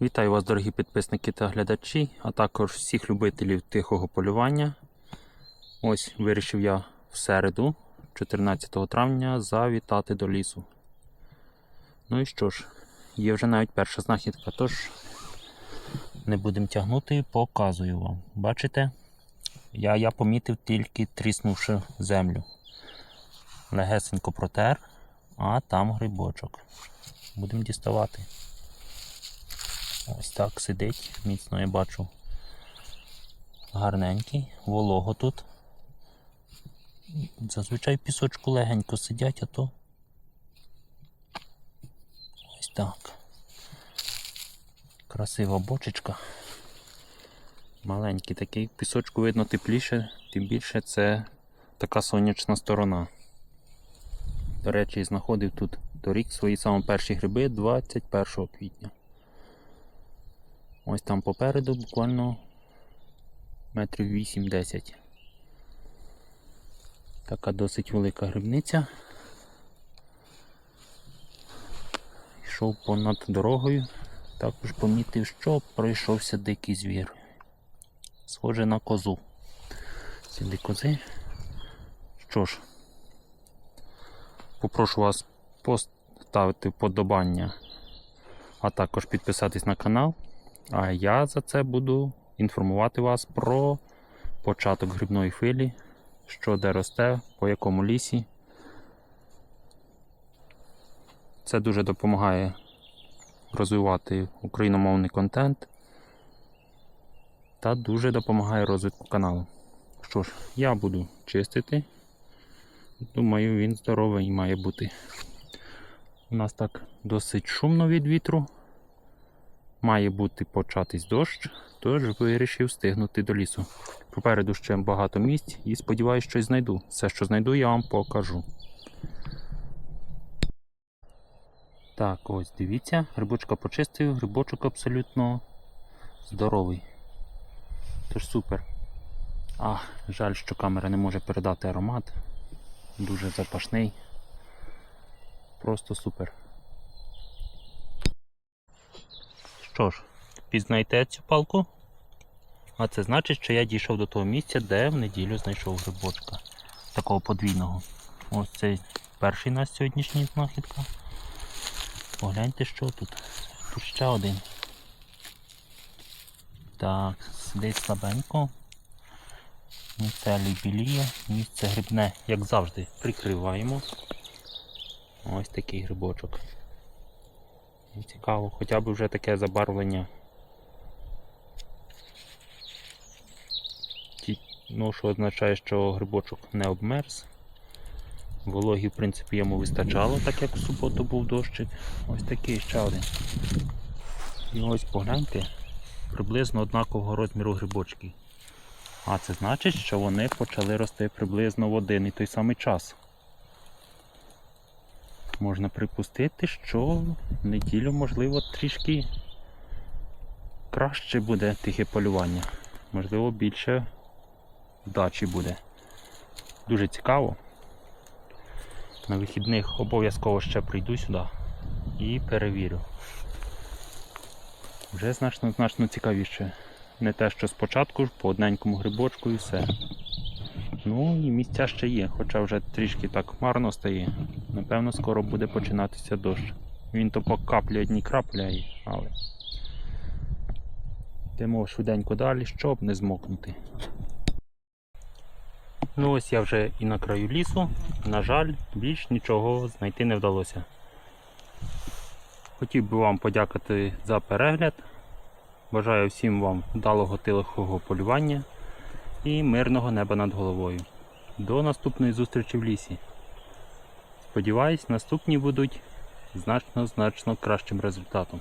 Вітаю вас, дорогі підписники та глядачі, а також всіх любителів тихого полювання. Ось вирішив я в середу, 14 травня, завітати до лісу. Ну і що ж, є вже навіть перша знахідка, тож не будемо тягнути, показую вам. Бачите? Я, я помітив тільки тріснувши землю. Легесенько протер, а там грибочок. Будемо діставати. Ось так сидить, міцно я бачу. Гарненький, волого тут. Зазвичай пісочку легенько сидять, а то ось так. Красива бочечка. Маленький такий, пісочку видно тепліше, тим більше це така сонячна сторона. До речі, знаходив тут торік свої самі перші гриби 21 квітня. Ось там попереду буквально метрів 8-10. Така досить велика грибниця. Йшов понад дорогою, також помітив, що пройшовся дикий звір. Схоже на козу. Сюди кози. Що ж, попрошу вас поставити вподобання, а також підписатись на канал. А я за це буду інформувати вас про початок грибної хвилі, що де росте, по якому лісі. Це дуже допомагає розвивати україномовний контент та дуже допомагає розвитку каналу. Що ж, я буду чистити. Думаю, він здоровий має бути. У нас так досить шумно від вітру. Має бути початись дощ, тож вирішив встигнути до лісу. Попереду ще багато місць і сподіваюся, щось знайду. Все, що знайду, я вам покажу. Так, ось дивіться, грибочка почистив, грибочок абсолютно здоровий. Тож супер. А, жаль, що камера не може передати аромат. Дуже запашний. Просто супер. Що ж, пізнайте цю палку? А це значить, що я дійшов до того місця, де в неділю знайшов грибочка. Такого подвійного. Ось цей перший на сьогоднішній знахідка. Погляньте, що тут. Тут ще один. Так, сидить слабенько. Місце біліє, місце грибне, як завжди, прикриваємо. Ось такий грибочок. І Цікаво, хоча б вже таке забарвлення. Ну, що означає, що грибочок не обмерз. Вологі, в принципі, йому вистачало, так як в суботу був дощик. Ось такий ще один. І ось погляньте, приблизно однакового розміру грибочки. А це значить, що вони почали рости приблизно в один і той самий час. Можна припустити, що в неділю, можливо, трішки краще буде тихе полювання. Можливо, більше вдачі буде. Дуже цікаво. На вихідних обов'язково ще прийду сюди і перевірю. Вже значно значно цікавіше. Не те, що спочатку по одненькому грибочку і все. Ну і місця ще є, хоча вже трішки так хмарно стає. Напевно, скоро буде починатися дощ. Він то по каплі одні крапляє, але йдемо швиденько далі, щоб не змокнути. Ну ось я вже і на краю лісу. На жаль, більш нічого знайти не вдалося. Хотів би вам подякувати за перегляд. Бажаю всім вам вдалого тихого полювання і мирного неба над головою. До наступної зустрічі в лісі. Сподіваюсь, наступні будуть значно значно кращим результатом.